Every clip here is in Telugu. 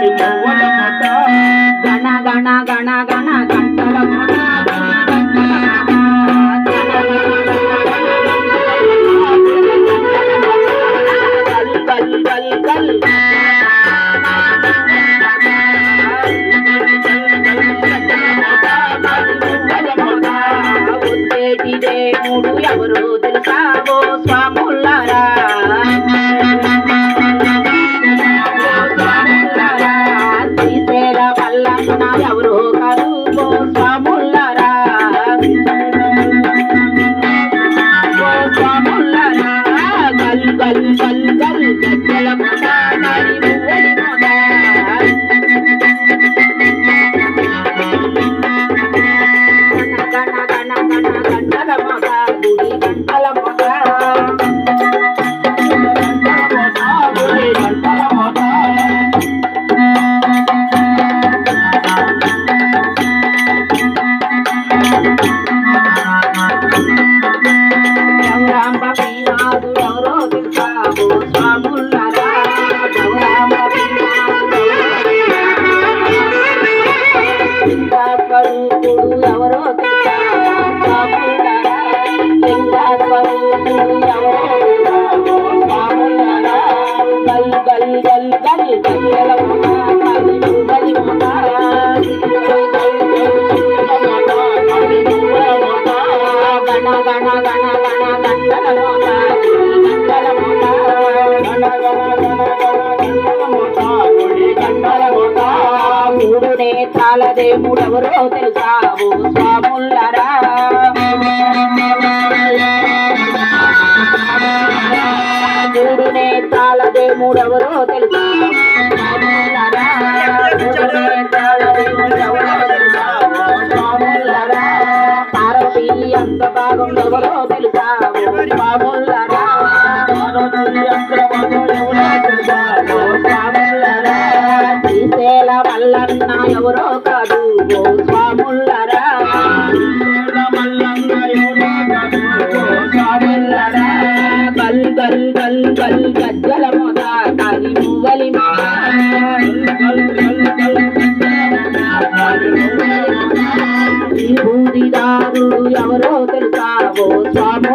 తల్లి పువ్వుల మొట గణ గంటల మొట ఎవరు తెలుసావో లింగాస్వరూపుడు ఎవరో తెలుసావు మూడు దేవుడెవరో తెలుసావు స్వాముల్లరా మూడు నేత్రాల దేవుడెవరో తెలుసావు వేల మల్లన్న ఎవరో కాదు. ఓ స్వాములరా స్వాములరా గల్ గల్ గల్ గజ్జల మువ్వలి ఎవరో తెలుసావో స్వామి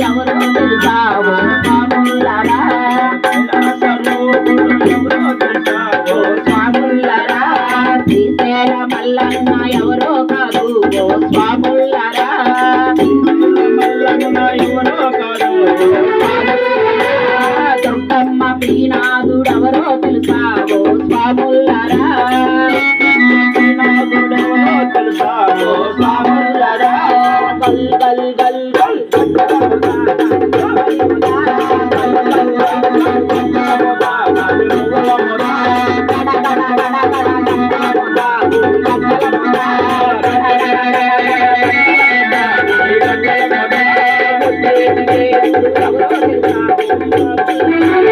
ఎవరో తెలుసావో? స్వాములరా ఓ శ్రీశైల మల్లన్న ఎవరో కాదు. ఓ స్వాములరా దుర్గమ్మ పీనాథుడు ఎవరో తెలుసావో స్వాములరా గల్ గల్ గల్ ఎవరో తెలుసా